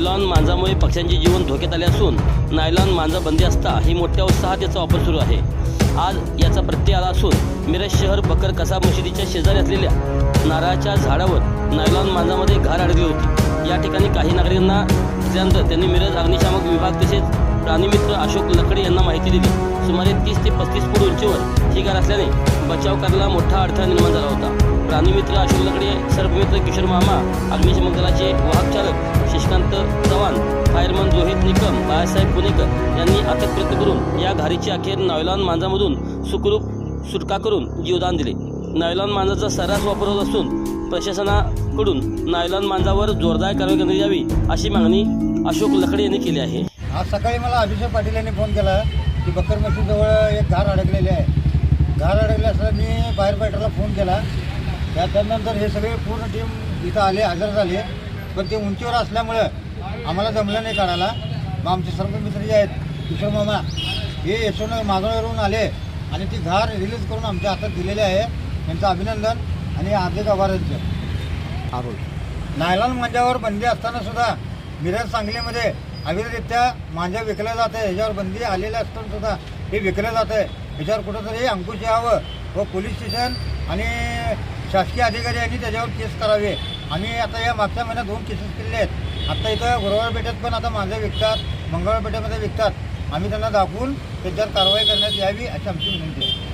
Nylon मांजामुळे पक्ष्यांचे जीवन धोक्यात आले असून नायलॉन मांजा बंदी असता ही मोठ्या उत्साहात याचा वापर सुरू आहे. आज याचा प्रत्यय आला असून मिरज शहर बकर कसा मशिदीच्या शेजारी असलेल्या नारळाच्या झाडावर नायलॉन मांजामध्ये घार अडकली होती. या ठिकाणी काही नागरिकांना दिसल्यानंतर त्यांनी मिरज अग्निशामक विभाग तसेच प्राणीमित्र अशोक लकडे यांना माहिती दिली. सुमारे तीस ते पस्तीस फूट उंचीवर ही असल्याने बचाव करायला मोठा अडथळा निर्माण झाला होता. प्राणीमित्र अशोक लकडे सर्पमित्र किशोर मामा अग्निशमक दलाचे वाहक चालक शशिकांत चव्हाण फायरमन रोहित निकम बाळासाहेब पुणेकर यांनी अथक प्रयत्न करून या घारीची अखेर नायलॉन मांजामधून सुखरूप सुटका करून जीवदान दिले. नायलॉन मांजाचा सर्रास वापर होत असून प्रशासनाकडून नायलॉन मांजावर जोरदार कारवाई करण्यात यावी अशी मागणी अशोक लकडे यांनी केली आहे. आज सकाळी मला अभिषेक पाटील यांनी फोन केला. की बक्कर मशीदजवळ एक घार अडकलेले आहे. घार अडकले असताना मी फायर फायटरला फोन केला. त्या त्यानंतर हे सगळे पूर्ण टीम इथं आले हजर झाले. पण ते उंचीवर असल्यामुळं आम्हाला जमलं नाही काढायला. मग आमचे सर्व मित्र जे आहेत किशोर मामा हे यशवंत मागवरून आले आणि ती घार रिलीज करून आमच्या हातात दिलेली आहे. त्यांचं अभिनंदन आणि हार्दिक आभार यांचे नायलॉन मांजावर बंदी असताना सुद्धा मिरज सांगलीमध्ये अविररित्या मांजा विकल्या जात आहे ह्याच्यावर बंदी आलेल्या असताना सुद्धा हे विकलं जात आहे. ह्याच्यावर कुठंतरी अंकुश यावं व पोलीस स्टेशन आणि शासकीय अधिकारी यांनी त्याच्यावर केस करावे. आम्ही आता या मागच्या महिन्यात दोन केसेस केलेले आहेत. आत्ता इथं गुरुवार पेठेत पण आता मांजा विकतात मंगळवार पेठेमध्ये विकतात. आम्ही त्यांना दाखवून त्याच्यावर कारवाई करण्यात यावी अशी आमची विनंती आहे.